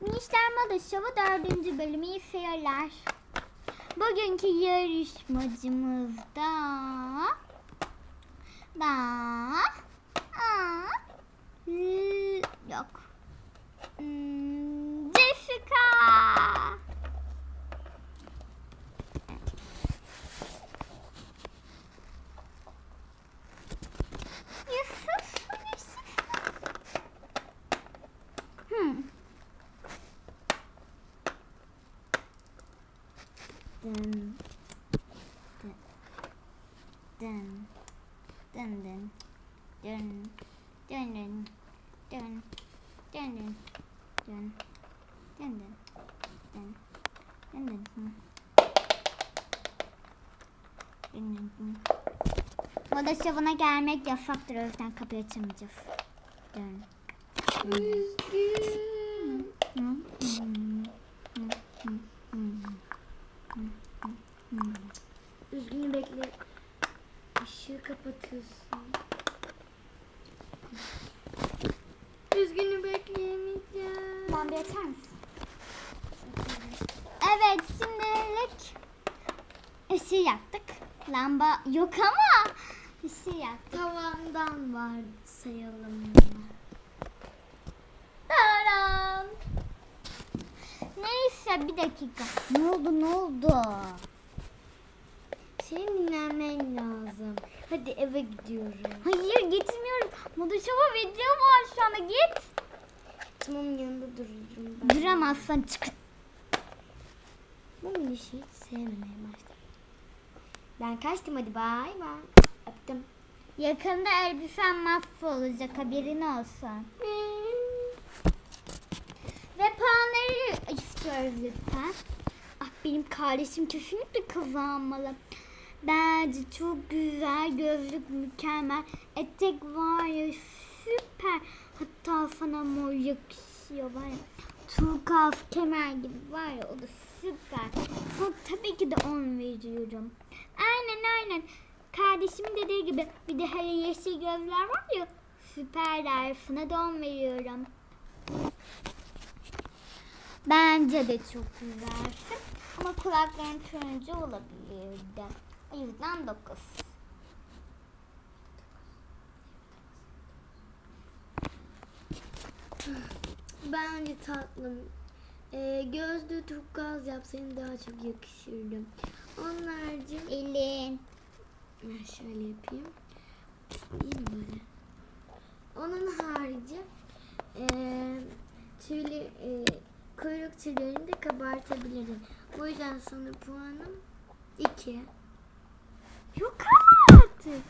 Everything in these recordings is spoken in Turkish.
Minişler Moda Show'u dördüncü bölümü iyi seyirler. Bugünkü yarışmacımız da... L- yok. Hmm, Jessica. Dın. Dın. Dın. Dın dın. Dın. Dın dın. Dın. Dın dın. Dın. Dın dın. Dın. Dın dın. Dın dın hı. Moda şovuna gelmek yasaktır o yüzden kapıyı açamayacağız. Dön. Üzgün. Hı, hı, hı, hı, hı, hı. Üzgünü bekle. Işığı kapatıyorsun. Üzgünü bekleyemeyeceğim. Bambi açar mısın? Evet şimdilik ışığı yaktık. Lamba yok ama ışığı yaktık. Tavandan var sayalım. Taram. Neyse bir dakika. Ne oldu ne oldu? Senin dinlenmen lazım. Hadi eve gidiyorum. Hayır gitmiyoruz. Moda şova video var şu anda git. Tamam yanında dururum ben. Duramazsan çık. Bu minişi hiç sevmemeye başladım. Ben kaçtım hadi bay bay. Öptüm. Yakında elbisen mahvolacak haberin olsun. Ve puanları istiyoruz lütfen. Ah benim kardeşim kesinlikle kazanmalı. Bence çok güzel, gözlük mükemmel. Etek var ya süper. Hatta sana mor yakışıyor var ya. Turkuaz kemer gibi var ya o da süper. Sana tabii ki de 10 veriyorum. Aynen aynen. Kardeşimin dediği gibi bir de hele yeşil gözler var ya süperler. Sana da 10 veriyorum. Bence de çok güzelsin. Ama kulakların turuncu olabilirdi. Yüzden 9. Bence tatlım. Ee, gözlü turkuaz yapsaydın daha çok yakışırdı. Onun harici Elin. ben şöyle yapayım. İyi mi böyle? Onun harici ee, tüylü, ee, kuyruk tüylerini de kabartabilirdin. O yüzden sana puanım 2. Yok artık.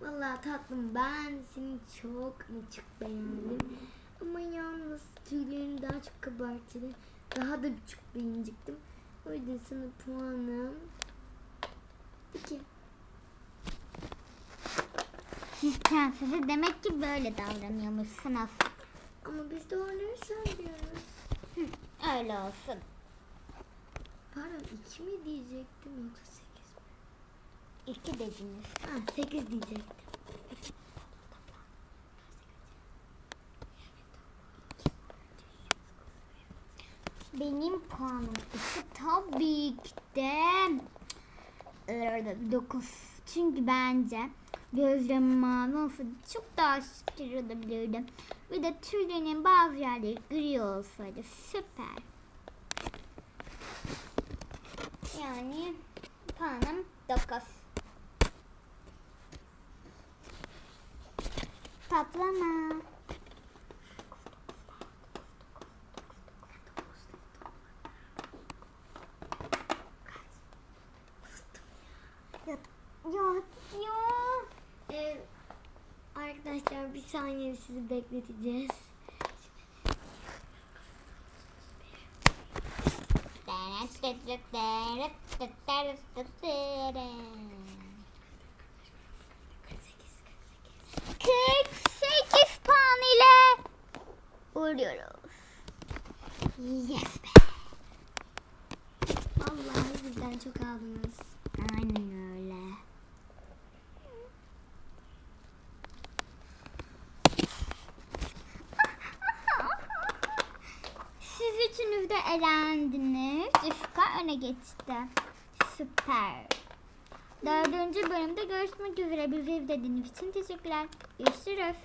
Vallahi tatlım ben seni çok çok beğendim. Ama yalnız tüylerini daha çok kabartırdı. Daha da çok beğenecektim. O yüzden sana puanım 2. Siz prensese demek ki böyle davranıyormuşsunuz. Ama biz doğruları söylüyoruz. Öyle olsun. Pardon 2 mi diyecektim yoksa 8 mi? İki dediniz. Ha 8 diyecektim. Benim puanım ise tabii ki de 9. Çünkü bence gözlerim mavi olsa çok daha şükür olabilirdim. Bir de tüylerinin bazı yerleri gri olsaydı süper. Yani puanım 9. Tatlama. Ya, ya. Ee, arkadaşlar bir saniye sizi bekleteceğiz. Kırk uğurluyoruz. Yes be. Vallahi bizden çok aldınız. Aynen öyle. üçünüz de elendiniz. Ifka öne geçti. Süper. Dördüncü bölümde görüşmek üzere. Bizi izlediğiniz için teşekkürler. Görüşürüz.